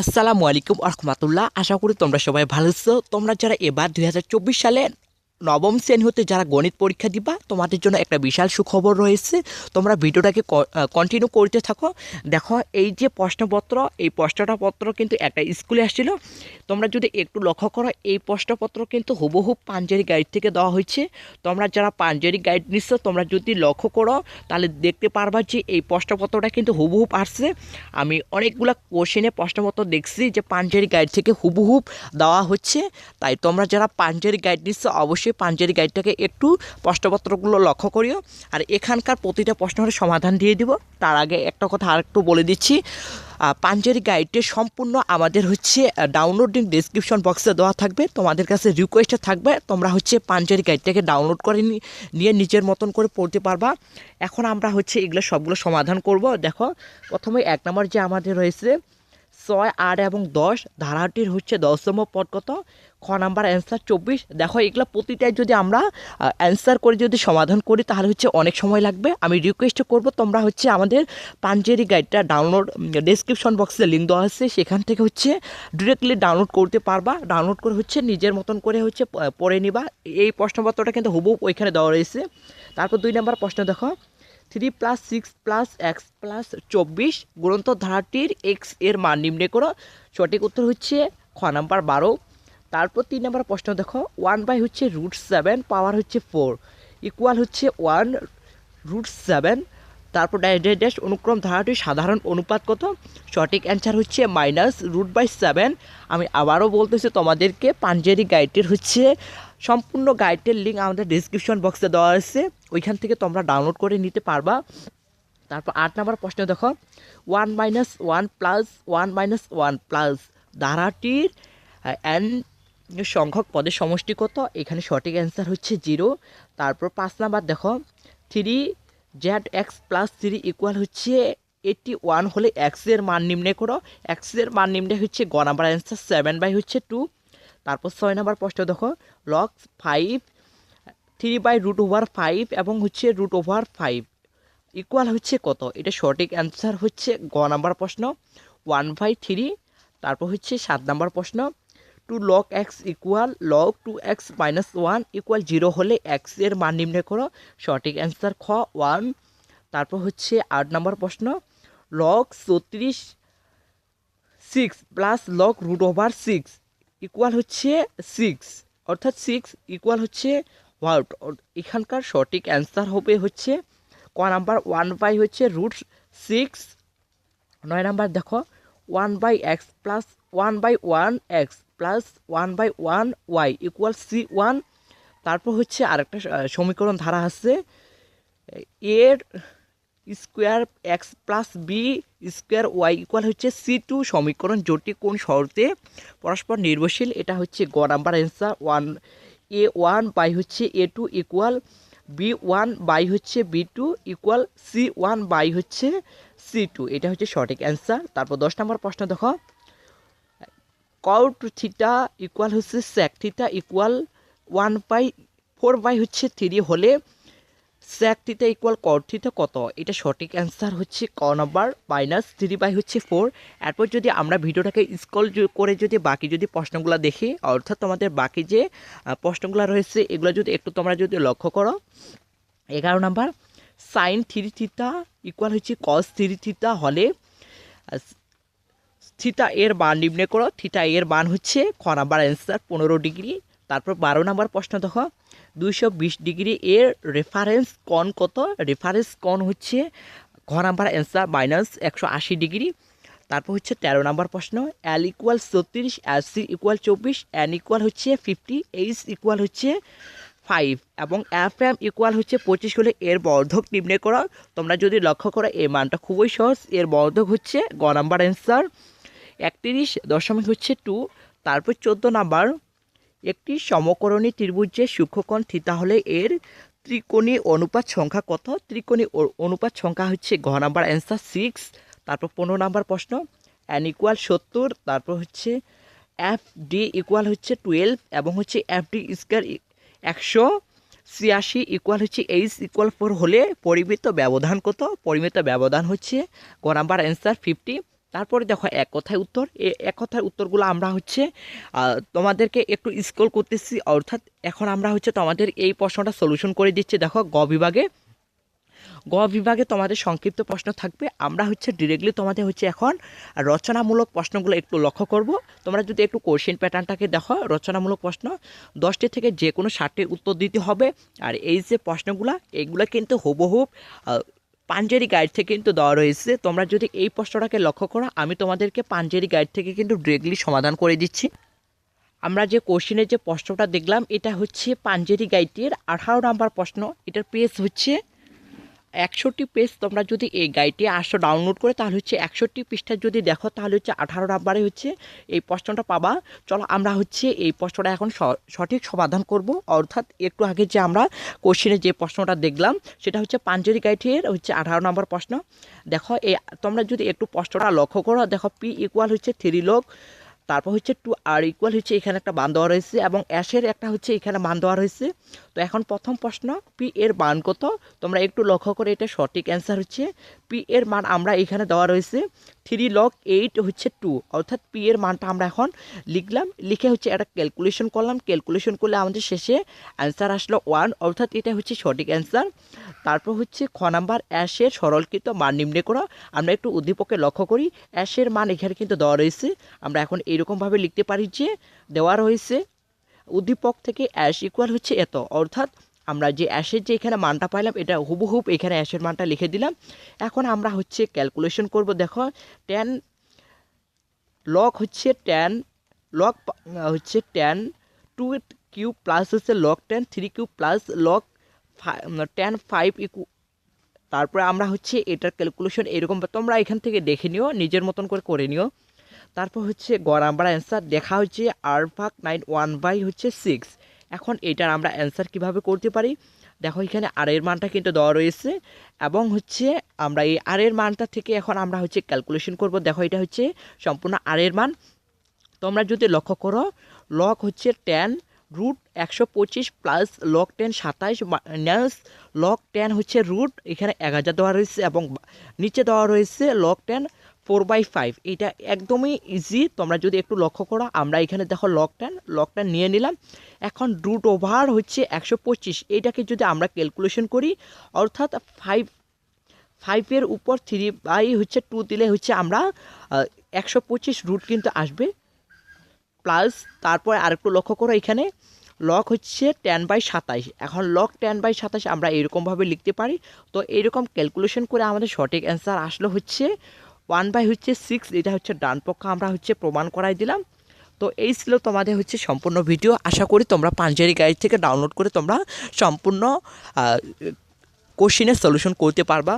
আসসালামু আলাইকুম আরহামাতুল্লাহ আশা করি তোমরা সবাই ভালো আছো। তোমরা যারা এবার দু হাজার চব্বিশ সালে নবম শ্রেণি হতে যারা গণিত পরীক্ষা দিবা, তোমাদের জন্য একটা বিশাল সুখবর রয়েছে। তোমরা ভিডিওটাকে কন্টিনিউ করতে থাকো। দেখো, এই যে প্রশ্নপত্র, এই প্রশ্নটা পত্র কিন্তু একটা স্কুলে আসছিল। তোমরা যদি একটু লক্ষ্য করো, এই প্রশ্নপত্র কিন্তু হুবহু পাঞ্জারি গাইড থেকে দেওয়া হয়েছে। তোমরা যারা পাঞ্জারি গাইড নিচ্ছ, তোমরা যদি লক্ষ্য করো, তাহলে দেখতে পারবা যে এই প্রশ্নপত্রটা কিন্তু হুবহুব আসছে। আমি অনেকগুলো কোশ্চেনে প্রশ্নপত্র দেখছি যে পাঞ্জারি গাইড থেকে হুবহুব দেওয়া হচ্ছে। তাই তোমরা যারা পাঞ্জারি গাইড নিচ্ছ, অবশ্যই পাঞ্জারি গাইডটাকে একটু প্রশ্নপত্রগুলো লক্ষ্য করিও। আর এখানকার প্রতিটা প্রশ্নের সমাধান দিয়ে দিব। তার আগে একটা কথা আরেকটু বলে দিচ্ছি। পাঞ্জারি গাইডটি সম্পূর্ণ আমাদের হচ্ছে ডাউনলোডিং ডিসক্রিপশন বক্সে দেওয়া থাকবে। তোমাদের কাছে রিকোয়েস্টে থাকবে, তোমরা হচ্ছে পাঞ্জারি গাইডটাকে ডাউনলোড করে নিয়ে নিজের মতন করে পড়তে পারবা। এখন আমরা হচ্ছে এগুলো সবগুলো সমাধান করব। দেখো, প্রথমে এক নম্বর যে আমাদের রয়েছে ছয়, আট এবং দশ, ধারাটির হচ্ছে দশতম পদ কত? খ নাম্বার অ্যান্সার চব্বিশ। দেখো, এগুলো প্রতিটাই যদি আমরা অ্যান্সার করে যদি সমাধান করি, তাহলে হচ্ছে অনেক সময় লাগবে। আমি রিকোয়েস্ট করব, তোমরা হচ্ছে আমাদের পাঞ্জেরি গাইডটা ডাউনলোড ডেসক্রিপশন বক্সে লিঙ্ক দেওয়া আছে। সেখান থেকে হচ্ছে ডিরেক্টলি ডাউনলোড করতে পারবা। ডাউনলোড করে হচ্ছে নিজের মতন করে হচ্ছে পড়ে নিবা। এই প্রশ্নপত্রটা কিন্তু হুবহু ওইখানে দেওয়া রয়েছে। তারপর দুই নম্বর প্রশ্ন দেখো। Three plus six plus X plus চব্বিশ গ্রন্থ ধারাটির এক্সের মান নিম্নে করো। সঠিক উত্তর হচ্ছে খ নাম্বার বারো। তারপর তিন নাম্বার প্রশ্ন দেখো। ওয়ান বাই হচ্ছে রুট সেভেন পাওয়ার হচ্ছে ফোর ইকুয়াল হচ্ছে ওয়ান রুট সেভেন তারপর ড্যাশ অনুক্রম ধারাটির সাধারণ অনুপাত কত? সঠিক অ্যান্সার হচ্ছে মাইনাস রুট বাই সেভেন আমি আবারও বলতেছি তোমাদেরকে, পাঞ্জেরি গাইডটির হচ্ছে সম্পূর্ণ গাইডের লিঙ্ক আমাদের ডিসক্রিপশন বক্সে দেওয়া আছে। ওইখান থেকে তোমরা ডাউনলোড করে নিতে পারবা। তারপর আট নম্বর প্রশ্ন দেখো। One minus one plus one minus one plus ধারাটির N সংখ্যক পদের সমষ্টি কত? এখানে সঠিক অ্যান্সার হচ্ছে জিরো তারপর পাঁচ নাম্বার দেখো। Three Z X plus three equal হচ্ছে এইটটি ওয়ান হলে এক্সের মান নির্ণয় করো। এক্সের মান নির্ণয় হচ্ছে গ নাম্বার অ্যান্সার সেভেন বাই হচ্ছে টু তারপর ছয় নাম্বার প্রশ্ন দেখো। Log five three by root over five এবং হচ্ছে রুট ওভার ফাইভ ইকুয়াল হচ্ছে কত? এটা সঠিক অ্যান্সার হচ্ছে গ নাম্বার প্রশ্ন। ওয়ান বাই থ্রি তারপর হচ্ছে সাত নাম্বার প্রশ্ন। Two log X equal log two X minus one equal zero হলে এক্সের মান নির্ণয় করো। সঠিক অ্যান্সার খ ওয়ান তারপর হচ্ছে আট নাম্বার প্রশ্ন। লক চৌত্রিশ six plus log root over six equal হচ্ছে সিক্স অর্থাৎ সিক্স ইকুয়াল হচ্ছে হোয়াট এখানকার সঠিক অ্যান্সার হবে হচ্ছে ক নাম্বার ওয়ান বাই হচ্ছে রুট সিক্স নয় নাম্বার দেখো one by X plus one by one X plus one by one Y equal C one তারপর হচ্ছে আরেকটা সমীকরণ ধারা আছে। এর square X plus B square Y equal হচ্ছে সি টু সমীকরণ। জোটটি কোন শর্তে? পরস্পর নির্ভরশীল, এটা হচ্ছে গ number answer one A one by হচ্ছে A two equal B one by হচ্ছে B two equal C one by হচ্ছে সি টু এটা হচ্ছে সঠিক অ্যান্সার তারপর দশ নম্বর প্রশ্ন দেখো। কট থিটা ইকুয়াল হচ্ছে sec theta equal one by four by হচ্ছে থ্রি হলে sec theta equal cot theta কত? এটা সঠিক অ্যান্সার হচ্ছে ক নম্বর মাইনাস থ্রি বাই হচ্ছে ফোর এরপর যদি আমরা ভিডিওটাকে স্কল করে যদি বাকি যদি প্রশ্নগুলো দেখি, অর্থাৎ তোমাদের বাকি যে প্রশ্নগুলো রয়েছে, এগুলো যদি একটু তোমরা যদি লক্ষ্য করো, এগারো number sine three theta equal হচ্ছে কস থ্রি থিটা হলে থিটা এর মান নির্ণয় করো। থিটা এর মান হচ্ছে খ নাম্বার অ্যান্সার পনেরো ডিগ্রি। তারপর বারো নাম্বার প্রশ্ন দেখো। দুইশো বিশ ডিগ্রি এর রেফারেন্স কন কত? রেফারেন্স কন হচ্ছে ঘ নাম্বার অ্যান্সার মাইনাস একশো আশি ডিগ্রি। তারপর হচ্ছে তেরো নাম্বার প্রশ্ন। এল ইকুয়াল ছত্রিশ এল সি ইকুয়াল চব্বিশ এন ইকুয়াল হচ্ছে ফিফটি এইচ ইকুয়াল হচ্ছে ফাইভ এবং এফ এম ইকুয়াল হচ্ছে পঁচিশ হলে এর বর্ধক নির্ণয় করা। তোমরা যদি লক্ষ্য করো, এই মানটা খুবই সহজ। এর বর্ধক হচ্ছে গ নাম্বার অ্যান্সার একত্রিশ দশমিক হচ্ছে টু তারপর চোদ্দ নাম্বার, একটি সমকরণী ত্রিভুজের সূক্ষ্মকোণ থিতা হলে এর ত্রিকোণী অনুপাত সংখ্যা কত? ত্রিকোণী অনুপাত সংখ্যা হচ্ছে ঘ নাম্বার অ্যান্সার সিক্স তারপর পনেরো নাম্বার প্রশ্ন অ্যান ইকুয়াল সত্তর, তারপর হচ্ছে এফ ডি ইকুয়াল হচ্ছে টুয়েলভ এবং হচ্ছে এফ ডি স্কোয়ার একশো ছিয়াশি ইকুয়াল হচ্ছে এইচ ইকুয়াল ফোর হলে পরিমিত ব্যবধান কত? পরিমিত ব্যবধান হচ্ছে গ নাম্বার অ্যান্সার ফিফটি তারপরে দেখো এক কথায় উত্তর। এক কথায় উত্তরগুলো আমরা হচ্ছে তোমাদেরকে একটু স্ক্রল করতেছি, অর্থাৎ এখন আমরা হচ্ছে তোমাদের এই প্রশ্নটা সলিউশন করে দিচ্ছি। দেখো, গ বিভাগে গ বিভাগে তোমাদের সংক্ষিপ্ত প্রশ্ন থাকবে। আমরা হচ্ছে ডিরেক্টলি তোমাদের হচ্ছে এখন রচনামূলক প্রশ্নগুলো একটু লক্ষ্য করব। তোমরা যদি একটু কোশ্চেন প্যাটার্নটাকে দেখো, রচনামূলক প্রশ্ন, দশটি থেকে যে কোনো ষাটটির উত্তর দিতে হবে। আর এই যে প্রশ্নগুলো এইগুলো কিন্তু হুবহুব পাঞ্জেরি গাইড থেকে কিন্তু দেওয়া রয়েছে। তোমরা যদি এই প্রশ্নটাকে লক্ষ্য করো, আমি তোমাদেরকে পাঞ্জেরি গাইড থেকে কিন্তু ডিরেক্টলি সমাধান করে দিচ্ছি। আমরা যে কোশ্চেনের যে প্রশ্নটা দেখলাম, এটা হচ্ছে পাঞ্জেরি গাইডের আঠারো নাম্বার প্রশ্ন। এটার পেজ হচ্ছে একষট্টি পেজ তোমরা যদি এই গাইডটি আসো ডাউনলোড করে, তাহলে হচ্ছে একষট্টি পৃষ্ঠা যদি দেখো, তাহলে হচ্ছে আঠারো নাম্বারে হচ্ছে এই প্রশ্নটা পাবা। চলো আমরা হচ্ছে এই প্রশ্নটা এখন সঠিক সমাধান করব। অর্থাৎ একটু আগে যে আমরা কোশ্চেনে যে প্রশ্নটা দেখলাম, সেটা হচ্ছে পাঞ্জেরি গাইডের হচ্ছে আঠারো নম্বর প্রশ্ন। দেখো এই তোমরা যদি একটু প্রশ্নটা লক্ষ্য করো, দেখো পি ইকুয়াল হচ্ছে থ্রি লোক তারপর হচ্ছে টু আর ইকুয়াল হচ্ছে এখানে একটা মান দেওয়া রয়েছে এবং অ্যাশের একটা হচ্ছে এখানে মান দেওয়া রয়েছে। তো এখন প্রথম প্রশ্ন পি এর মান কত? তোমরা একটু লক্ষ্য করে এটা সঠিক অ্যান্সার হচ্ছে পি এর মান আমরা এখানে দেওয়া রয়েছে থ্রি লক এইট হচ্ছে টু অর্থাৎ পি এর মানটা আমরা এখন লিখলাম, লিখে হচ্ছে একটা ক্যালকুলেশন করলাম ক্যালকুলেশন করলে আমাদের শেষে অ্যান্সার আসলো ওয়ান অর্থাৎ এটা হচ্ছে সঠিক অ্যান্সার তারপর হচ্ছে খ নাম্বার অ্যাশের সরলকৃত মান নিম্নে করা, আমরা একটু উদ্দীপকে লক্ষ্য করি অ্যাশের মান এখানে কিন্তু দেওয়া রয়েছে, আমরা এখন এইরকমভাবে লিখতে পারি যে দেওয়া রয়েছে, উদ্দীপক থেকে অ্যাশ ইকুয়াল হচ্ছে এত। অর্থাৎ আমরা যে অ্যাশের যে এখানে মানটা পাইলাম, এটা হুবহুব এখানে অ্যাশের মানটা লিখে দিলাম। এখন আমরা হচ্ছে ক্যালকুলেশন করব। দেখো টেন লক হচ্ছে টেন লক হচ্ছে টেন টু কিউব প্লাস হচ্ছে log ten three cube plus log ten five ইকু তারপরে আমরা হচ্ছে এটার ক্যালকুলেশন এরকম তোমরা এখান থেকে দেখে নিও, নিজের মতন করে করে নিও। তারপর হচ্ছে গ নাম্বার অ্যান্সার দেখা হচ্ছে আর ভাগ নাইন ওয়ান বাই হচ্ছে সিক্স এখন এটার আমরা অ্যান্সার কীভাবে করতে পারি? দেখো এখানে আর এর মানটা কিন্তু দেওয়া রয়েছে এবং হচ্ছে আমরা এই আর এর মানটা থেকে এখন আমরা হচ্ছে ক্যালকুলেশন করব। দেখো এটা হচ্ছে সম্পূর্ণ আর এর মান। তোমরা যদি লক্ষ্য করো লক হচ্ছে টেন রুট একশো পঁচিশ প্লাস লক টেন সাতাইশ মাইনাস লক টেন হচ্ছে রুট এখানে এক হাজার দেওয়া রয়েছে এবং নিচে দেওয়া রয়েছে log ten four by five, এটা একদমই ইজি তোমরা যদি একটু লক্ষ্য করো, আমরা এখানে দেখো লক টেন লক টেন নিয়ে নিলাম। এখন রুট ওভার হচ্ছে একশো পঁচিশ। এইটাকে যদি আমরা ক্যালকুলেশন করি, অর্থাৎ ফাইভ ফাইভের উপর থ্রি বাই হচ্ছে টু দিলে হচ্ছে আমরা একশো পঁচিশ রুট কিন্তু আসবে। প্লাস তারপরে আরেকটু লক্ষ্য করো এখানে লক হচ্ছে টেন বাই সাতাইশ এখন লক টেন বাই সাতাইশ আমরা এরকমভাবে লিখতে পারি। তো এরকম ক্যালকুলেশন করে আমাদের সঠিক অ্যান্সার আসলো হচ্ছে ওয়ান বাই হচ্ছে সিক্স এটা হচ্ছে ডান পক্ষ, আমরা হচ্ছে প্রমাণ করাই দিলাম। তো এই ছিল তোমাদের হচ্ছে সম্পূর্ণ ভিডিও আশা করি তোমরা পাঞ্জারি গাইড থেকে ডাউনলোড করে তোমরা সম্পূর্ণ কোশ্চিনের সলিউশন করতে পারবা।